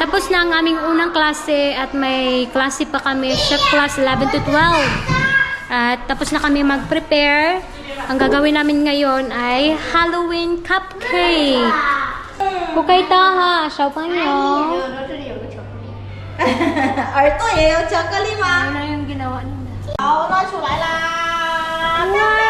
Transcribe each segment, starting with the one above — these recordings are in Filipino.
Tapos na ang aming unang klase at may klase pa kami, chef class 11 to 12. At tapos na kami mag-prepare. Ang gagawin namin ngayon ay Halloween cupcake. Bukay taha, siya pa niyo. Arto, yayo, chocolate ma. Ano yung ginawa nila? Ako na, chulay. Wow!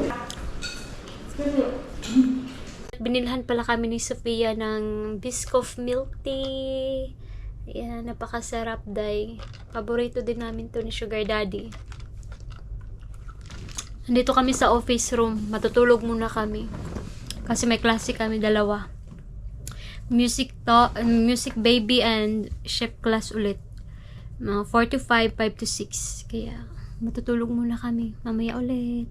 Binilhan pala kami ni Sofia ng Biscoff milk tea. Ayan, napakasarap day. Paborito din namin to ni Sugar Daddy. Nandito kami sa office room. Matutulog muna kami. Kasi may klase kami dalawa. Music to, music baby and chef class ulit. Mga 4 to 5, 5 to 6. Kaya matutulog muna kami. Mamaya ulit.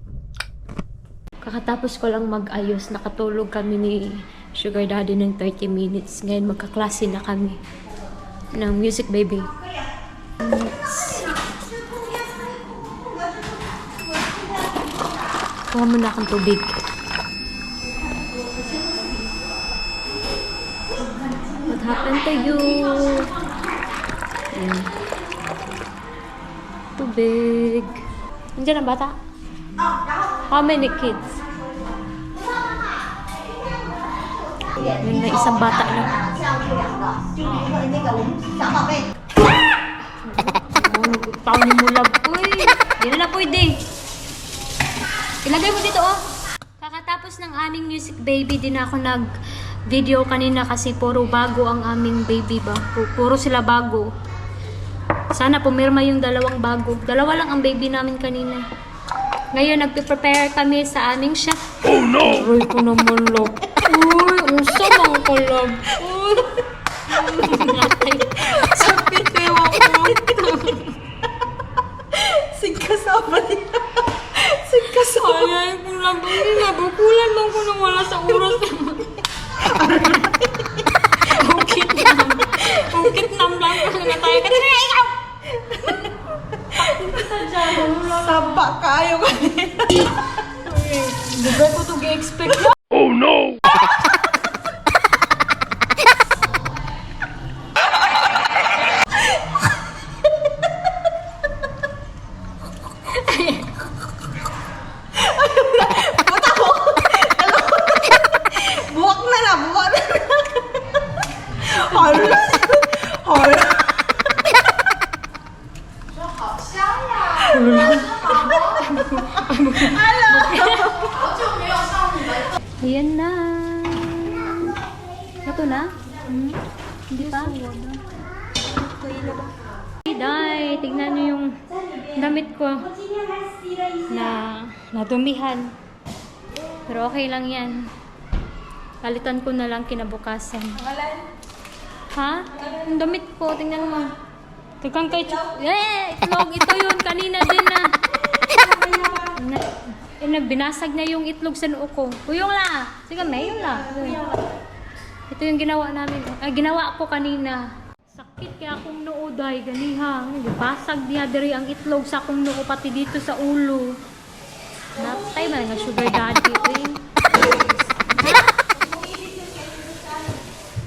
Kakatapos ko lang mag-ayos, nakatulog kami ni Sugar Daddy ng 30 minutes. Ngayon magkaklase na kami ng Music Baby. Kuha mo na akong tubig. What happened to you? Ayan. Tubig. Nandiyan ang bata? How many kids? Yun na isang bata na. Taon mo lang po eh. Yan na pwede. Ilagay mo dito oh. Kakatapos ng aming music baby din ako nag video kanina kasi puro bago ang aming baby ba. Puro sila bago. Sana pumirma yung dalawang bago. Dalawa lang ang baby namin kanina. Ngayon, nagpe-prepare kami sa aming chef. Oh no! Uy, ko naman love. Uy, ang samang ko love. Uy. Sakit Saba kayo kanina. Diba ko to expect na? Buwak na na, buwak na na. Hala. Hala. Ayan na. Ito na? Hmm? Hindi pa? Day, tignan niyo yung damit ko na nadumihan. Pero okay lang yan. Palitan ko na lang kinabukasan. Ha? Yung damit ko, tingnan mo. Tukang kay Eh! Itlog! Ito yun! Kanina din na. Na eh, nagbinasag na yung itlog sa noo ko. Uyong la! Sige, mayon la. Ito yung ginawa namin. Ay, ginawa ko kanina. Sakit kaya akong noo dahil ganiha. Basag niya diri ang itlog sa akong noo pati dito sa ulo. Natay man nga sugar daddy. Eh.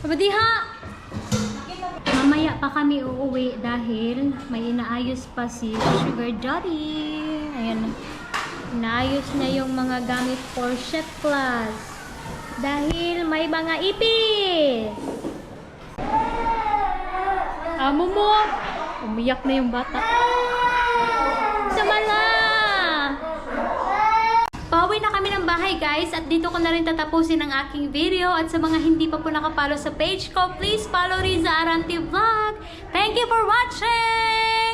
Kabadiha! Mamaya pa kami uuwi dahil may inaayos pa si Sugar Daddy. Ayan. Inaayos niya yung mga gamit for chef class. Dahil may mga ipis. Amo mo! Umiyak na yung bata. Samala! Pauwi na kami ng bahay guys at dito ko na rin tatapusin ang aking video at sa mga hindi pa po nakapalo sa page ko, please follow Riza Aranti Vlog. Thank you for watching!